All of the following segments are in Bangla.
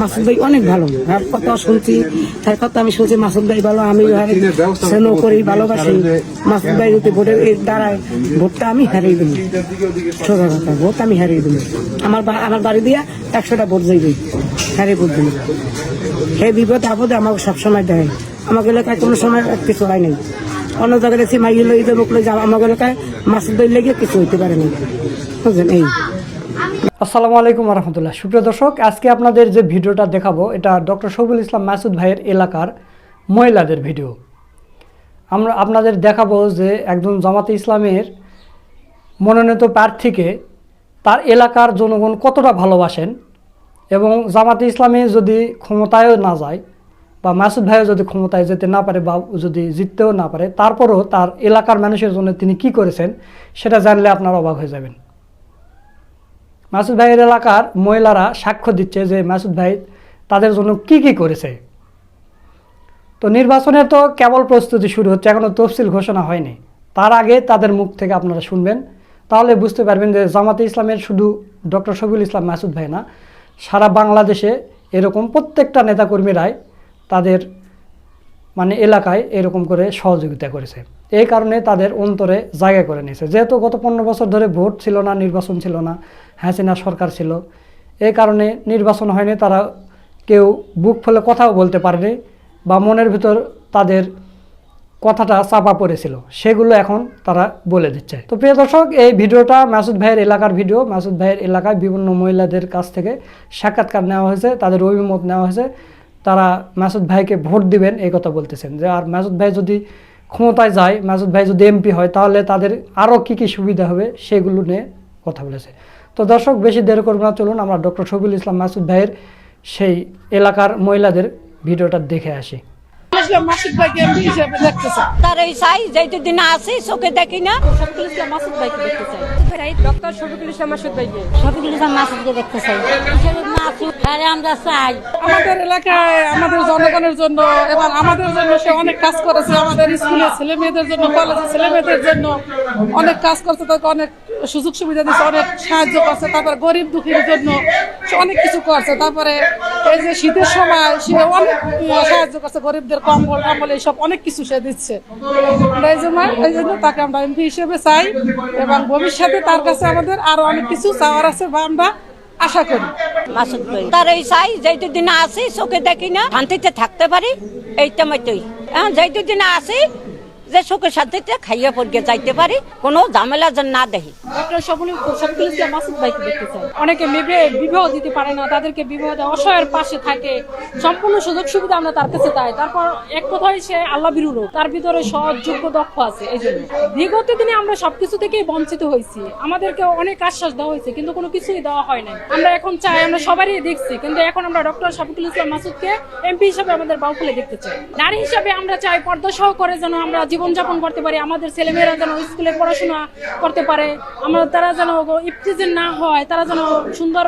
মাসুদ ভাই অনেক ভালো। তার কথা শুনছি তার কথা আমি শুনছি মাসুদ ভাই ভালো আমি করি ভালোবাসি। মাসুদ ভাই যদি ভোটের দাঁড়ায় ভোটটা আমি হারিয়ে দেবো। সোজা কথা ভোট আমি হারিয়ে দেবো। আমার আমার বাড়ি দিয়া একশোটা ভোট যাইবে। হারিয়ে ভোট দেবো। হে বিপদ আপদে আমাকে সবসময় দেয়। আমাকে এলাকায় কোনো সময় কিছু হয় নাই। অন্য জায়গায় দেখছি দেবো বলে যা আমাকে এলাকায় মাসুদ ভাই লেগে কিছু হইতে পারে না বুঝলেন? এই। আসসালামু আলাইকুম রহমতুল্লাহ সুপ্রিয় দর্শক, আজকে আপনাদের যে ভিডিওটা দেখাবো, এটা ডক্টর শফিউল ইসলাম মাসুদ ভাইয়ের এলাকার মহিলাদের ভিডিও। আমরা আপনাদের দেখাবো যে একজন জামাতে ইসলামের মনোনীত প্রার্থীকে তার এলাকার জনগণ কতটা ভালোবাসেন এবং জামাতে ইসলামী যদি ক্ষমতায়ও না যায় বা মাসুদ ভাইও যদি ক্ষমতায় যেতে না পারে বা যদি জিততেও না পারে, তারপরও তার এলাকার মানুষের জন্য তিনি কি করেছেন, সেটা জানলে আপনারা অবাক হয়ে যাবেন। মাসুদ ভাইয়ের এলাকার মহিলারা সাক্ষ্য দিচ্ছে যে মাসুদ ভাই তাদের জন্য কি কি করেছে। তো নির্বাচনের তো কেবল প্রস্তুতি শুরু হচ্ছে এখনও তফসিল ঘোষণা হয়নি। তার আগে তাদের মুখ থেকে আপনারা শুনবেন। তাহলে বুঝতে পারবেন যে জামাতে ইসলামের শুধু ডক্টর শফিউল ইসলাম মাসুদ ভাই না, সারা বাংলাদেশে এরকম প্রত্যেকটা নেতাকর্মীরাই তাদের মানে এলাকায় এরকম করে সহযোগিতা করেছে। এই কারণে তাদের অন্তরে জায়গা করে নিয়েছে। যেহেতু গত পনেরো বছর ধরে ভোট ছিল না, নির্বাচন ছিল না, হাসিনা সরকার ছিল এই কারণে নির্বাচন হয়নি, তারা কেউ বুক ফলে কথাও বলতে পারেনি বা মনের ভিতর তাদের কথাটা চাপা পড়েছিল। সেগুলো এখন তারা বলে দিচ্ছে। তো প্রিয় দর্শক, এই ভিডিওটা মাসুদ ভাইয়ের এলাকার ভিডিও। মাসুদ ভাইয়ের এলাকায় বিভিন্ন মহিলাদের কাছ থেকে সাক্ষাৎকার নেওয়া হয়েছে, তাদের অভিমত নেওয়া হয়েছে। তারা মাসুদ ভাইকে ভোট দিবেন, এই কথা বলতেছেন। যে আর মাসুদ ভাই যদি ক্ষমতায় যায়, মাসুদ ভাই যদি এমপি হয়, তাহলে তাদের আরও কী কী সুবিধা হবে সেগুলো নিয়ে কথা বলেছে। তো দর্শক, বেশি দেরি করব না, চলুন আমরা ডক্টর শফিউল ইসলাম মাসুদ ভাইয়ের সেই এলাকার মহিলাদের ভিডিওটা দেখে আসি। ইসলাম মাসুদ ভাইকে এমপি হিসেবে দেখতে চাই। তার এই চাই যেই দিন আসি চোখে দেখি না। শফিকুল ইসলাম মাসুদ ভাইকে দেখতে চাই। ডক্টর শফিকুল ইসলাম মাসুদ ভাইকে। শফিকুল ইসলাম মাসুদকে দেখতে চাই। মাসুদ আরে আমরা চাই। আমাদের এলাকায় আমাদের জনগণের জন্য এবং আমাদের জন্য সে অনেক কাজ করেছে। আমাদের স্কুলে ছেলে মেয়েদের জন্য কলেজে ছেলে মেয়েদের জন্য অনেক কাজ করছে। তাকে অনেক সুযোগ সুবিধা দিচ্ছে অনেক সাহায্য করছে। তারপরে গরিব দুঃখীর জন্য সে অনেক কিছু করছে। তারপরে এই যে শীতের সময় সে অনেক সাহায্য করছে গরিবদের কম্বল, টম্বল এইসব অনেক কিছু সে দিচ্ছে। এই জন্য তাকে আমরা এমপি হিসেবে চাই এবং ভবিষ্যতে তার কাছে আমাদের আরও অনেক কিছু চাওয়ার আছে বা আমরা আশা করি। মাসুদ ভাই তার এই চাই, যেহেতু দিন আসি, চোখে দেখি না, শান্তিতে থাকতে পারি, এইটা মতোই হ্যাঁ যেহেতু দিন আসি যে সুখে শান্তিতে খাইয়ে পড়িয়ে যাইতে পারি, কোনো ঝামেলা যেন না দেখি ভাইকে দেখতে অনেকে মেবে বিবাহ দিতে পারে না, তাদেরকে বিবাহ দেওয়া অসহায়ের পাশে থাকে। সম্পূর্ণ সুযোগ সুবিধা আমরা তার কাছে দেয় তারপর এক কথায় সে আল্লাহ বিরু লোক। তার ভিতরে দক্ষ আছে, এই জন্য। বিগত দিনে আমরা সবকিছু থেকেই বঞ্চিত হয়েছি। আমাদেরকে অনেক আশ্বাস দেওয়া হয়েছে, কিন্তু কোনো কিছুই দেওয়া হয় নাই। আমরা এখন চাই, আমরা সবারই দেখছি, কিন্তু এখন আমরা ডক্টর শফিকুল ইসলাম মাসুদকে এমপি হিসেবে আমাদের বাউফুলে দেখতে চাই। নারী হিসেবে আমরা চাই পর্দা সহ করে যেন আমরা জীবনযাপন করতে পারি, আমাদের ছেলেমেয়েরা যেন স্কুলে পড়াশোনা করতে পারে, আমরা তারা যেন ইফতিজেন না হয়, তারা যেন সুন্দর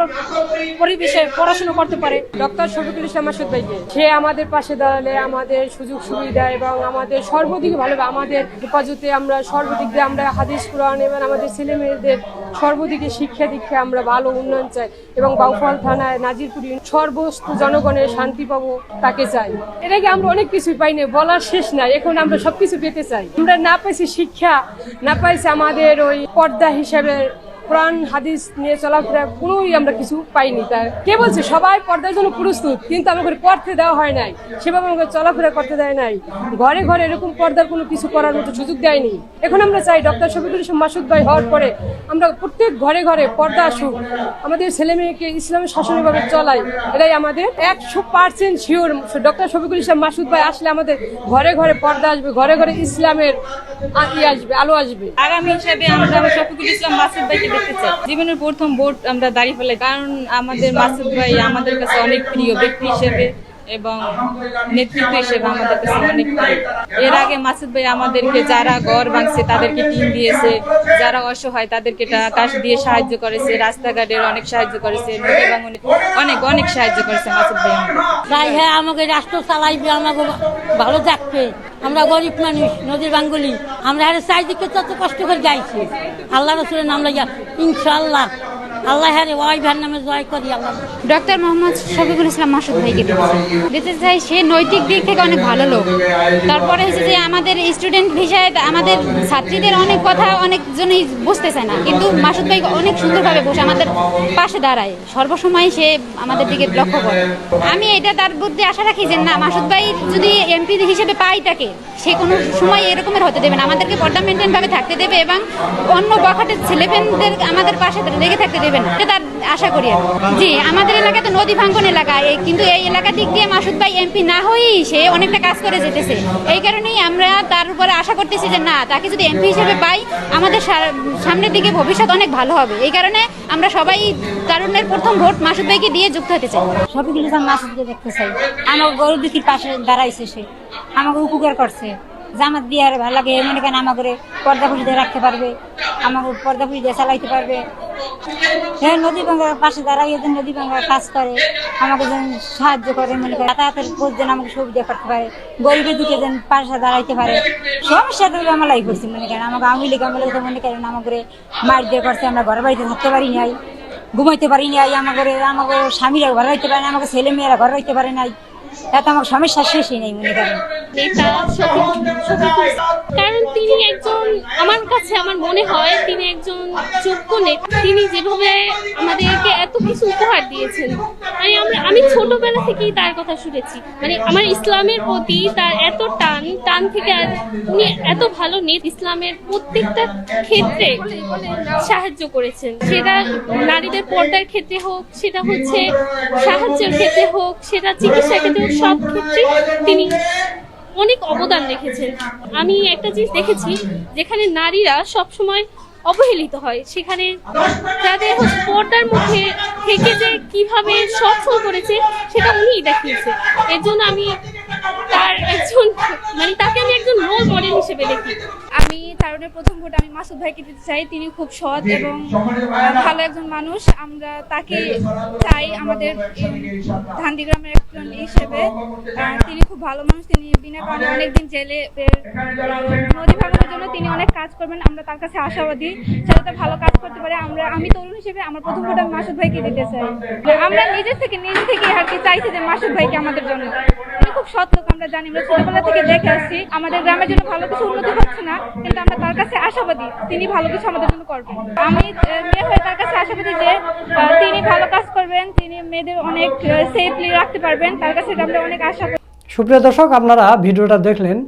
পরিবেশে পড়াশোনা করতে পারে। ডক্টর শফিকুল ইসলাম মাসুদ ভাইকে, সে আমাদের পাশে দাঁড়ালে আমাদের সুযোগ সুবিধা এবং আমাদের সর্বদিক ভালো, আমাদের হেফাজতে আমরা সর্বদিক দিয়ে আমরা হাদিস, কোরআন এবং আমাদের ছেলেমেয়েদের সর্বদিকে শিক্ষা দীক্ষা আমরা ভালো উন্নয়ন চাই এবং বাউফল থানায় নাজিরপুরি সর্বস্ত জনগণের শান্তি পাবো তাকে চাই। আগে আমরা অনেক কিছু পাই না বলার শেষ নাই, এখন আমরা সবকিছু পেতে চাই। আমরা না পাইছি শিক্ষা না পাইছি আমাদের ওই পর্দা হিসাবে কোরআন হাদিস নিয়ে চলাফেরা কোনোই আমরা কিছু পাইনি তার। কে বলছে, সবাই পর্দার জন্য প্রস্তুত কিন্তু আমাকে পড়তে দেওয়া হয় নাই। সেভাবে আমাকে চলাফেরা করতে দেয় নাই। ঘরে ঘরে এরকম পর্দার কোনো কিছু করার মতো সুযোগ দেয়নি। এখন আমরা চাই ডক্টর শফিকুল ইসলাম মাসুদ ভাই হওয়ার পরে আমরা প্রত্যেক ঘরে ঘরে পর্দা আসুক। আমাদের ছেলে মেয়েকে ইসলামের শাসনভাবে চলাই। এটাই আমাদের একশো percent sure doctor Shafiqul Islam Masud ভাই আসলে আমাদের ঘরে ঘরে পর্দা আসবে, ঘরে ঘরে ইসলামের আসবে, আলো আসবে। আগামী হিসাবে আমরা শফিকুল ইসলাম মাসুদ ভাইকে জীবনের প্রথম ভোট আমরা দাঁড়িয়ে ফেলে, কারণ আমাদের মাসুদ ভাই আমাদের কাছে অনেক প্রিয় ব্যক্তি হিসেবে। এবং নেতৃত্ব হিসেবে আমাদের কাছে অনেক এর আগে মাসুদ ভাই আমাদেরকে যারা ঘর ভাঙছে, তাদেরকে টিম দিয়েছে। যারা অসহায়, তাদেরকে টাকা দিয়ে সাহায্য করেছে। রাস্তাঘাটের অনেক সাহায্য করেছে। অনেক অনেক সাহায্য করেছে মাসুদ ভাই তাই হ্যাঁ আমাকে রাষ্ট্র চালাইবে, আমাকে ভালো থাকবে। আমরা গরিব মানুষ, নদীর বাঙ্গুলি। আমরা আরে চারিদিকে তত কষ্ট করে যাইছি। আল্লাহ রসুলের নাম লাগিয়া ইনশাল্লাহ আল্লাহ হ্যাঁ ওয়াই ভার নামে জয় করি, আল্লাহ। ডক্টর মোহাম্মদ শফিকুল ইসলাম মাসুদ ভাইকে দিতে চাই সে নৈতিক দিক থেকে অনেক ভালো লোক। তারপরে হচ্ছে যে আমাদের স্টুডেন্ট হিসাবে আমাদের ছাত্রীদের অনেক কথা অনেকজনই চায় না। কিন্তু মাসুদ ভাই অনেক সুন্দরভাবে বসে আমাদের পাশে দাঁড়ায়। সর্বসময় সে আমাদের দিকে লক্ষ্য করে। আমি এটা তার বুদ্ধি আশা রাখি যে না, মাসুদ ভাই যদি এমপি হিসেবে পাই তাকে, সে কোনো সময় এরকমের হতে দেবে না। আমাদেরকে পর্দা মেনটেন ভাবে থাকতে দেবে এবং অন্য বখাটের ছেলেপেনদের আমাদের পাশে লেগে থাকতে দেবে। না। এটা তার আশা করি জি, আমাদের এলাকা তো নদী ভাঙ্গন এলাকা কিন্তু এই এলাকা দিক দিয়ে মাসুদ ভাই এমপি না হয়েই সে অনেকটা কাজ করে যেতেছে। এই কারণেই আমরা তার উপরে আশা করতেছি যে না, তাকে যদি এমপি হিসেবে পাই, আমাদের সামনের দিকে ভবিষ্যৎ অনেক ভালো হবে। এই কারণে আমরা সবাই তারুণ্যের প্রথম ভোট মাসুদ ভাইকে দিয়ে যুক্ত হতে চাই। শফিকুল ইসলাম মাসুদকে দেখতে চাই। আমার গরু দুটির পাশে দাঁড়াইছে সে। আমাকে উপকার করছে। জামাত দিয়ে আর ভালো লাগে, মনে করেন আমাকে পর্দা ফুটি দিয়ে রাখতে পারবে আমাকে পর্দা ফুটি দিয়ে চালাইতে পারবে। হ্যাঁ নদী ভাঙ্গার পাশে দাঁড়াইয়ে যে নদী ভাঙ্গার কাজ করে আমাকে যেন সাহায্য করে, মনে করে যাতায়াতের পথ যেন আমাকে সুবিধা করতে পারে, গরিবের দিকে যেন পাশে দাঁড়াইতে পারে। সমস্যা তো আমরা লাই করছি মনে করেন আমাকে আমি লীগ আমলে তো মনে করেন আমাকে মার দিয়ে করছে, আমরা ঘর বাড়িতে থাকতে পারি নাই, ঘুমাইতে পারি নাই আমাকে আমাকে স্বামীরা ঘরে রাখতে পারে না আমাকে ছেলে মেয়েরা ঘর রাখতে পারে নাই। এত আমার সমস্যা শেষই নেই, মনে করেন। কারণ তিনি একজন, আমার কাছে আমার মনে হয় তিনি একজন যোগ্য নেতা। তিনি যেভাবে আমাদেরকে এত কিছু উপহার দিয়েছেন। মানে আমরা, আমি ছোটবেলা থেকেই তার কথা শুনেছি। মানে আমার ইসলামের প্রতি তার এত টান টান থেকে উনি এত ভালো নেত, ইসলামের প্রত্যেকটা ক্ষেত্রে সাহায্য করেছেন। সেটা নারীদের পর্দার ক্ষেত্রে হোক, সেটা হচ্ছে সাহায্যের ক্ষেত্রে হোক, সেটা চিকিৎসার ক্ষেত্রে সব ক্ষেত্রে তিনি অনেক অবদান রেখেছেন। আমি একটা জিনিস দেখেছি, যেখানে নারীরা সব সময় অবহেলিত হয়। সেখানে তাদের পর্দার মধ্যে থেকে যে কীভাবে সফল করেছে, সেটা উনিই দেখিয়েছে। এর জন্য আমি তার একজন মানে তাকে আমি একজন রোল মডেল হিসেবে দেখি। আমি তারুণের প্রথম ভোট আমি মাসুদ ভাইকে দিতে চাই, তিনি খুব সৎ এবং ভালো একজন মানুষ। আমরা তাকে চাই আমাদের একজন হিসেবে। তিনি খুব ভালো মানুষ, তিনি বিনা কারণে অনেকদিন জেলে নদী ভাঙানোর জন্য তিনি অনেক কাজ করবেন, আমরা তার কাছে আশাবাদী। সে যাতে ভালো কাজ করতে পারে, আমরা, আমি তরুণ হিসেবে আমার প্রথম ভোট আমি মাসুদ ভাইকে দিতে চাই। আমরা নিজে থেকে নিজে থেকে আর কি চাইছি যে মাসুদ ভাইকে আমাদের জন্য। তিনি খুব সৎ সুপ্রিয় দর্শক, আপনারা ভিডিওটা দেখলেন।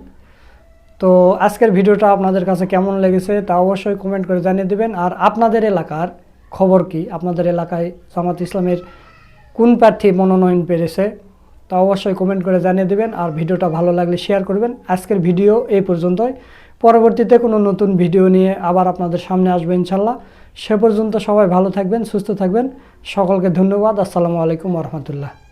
তো আজকের ভিডিওটা আপনাদের কাছে কেমন লেগেছে তা অবশ্যই কমেন্ট করে জানিয়ে দেবেন। আর আপনাদের এলাকার খবর কি? আপনাদের এলাকায় জামাত ইসলামের কোন প্রার্থী মনোনয়ন পেরেছে তা অবশ্যই কমেন্ট করে জানিয়ে দেবেন। আর ভিডিওটা ভালো লাগলে শেয়ার করবেন। আজকের ভিডিও এই পর্যন্তই। পরবর্তীতে কোনো নতুন ভিডিও নিয়ে আবার আপনাদের সামনে আসবে ইনশাল্লাহ। সে পর্যন্ত সবাই ভালো থাকবেন, সুস্থ থাকবেন। সকলকে ধন্যবাদ। আসসালামু আলাইকুম রহমতুল্লাহ।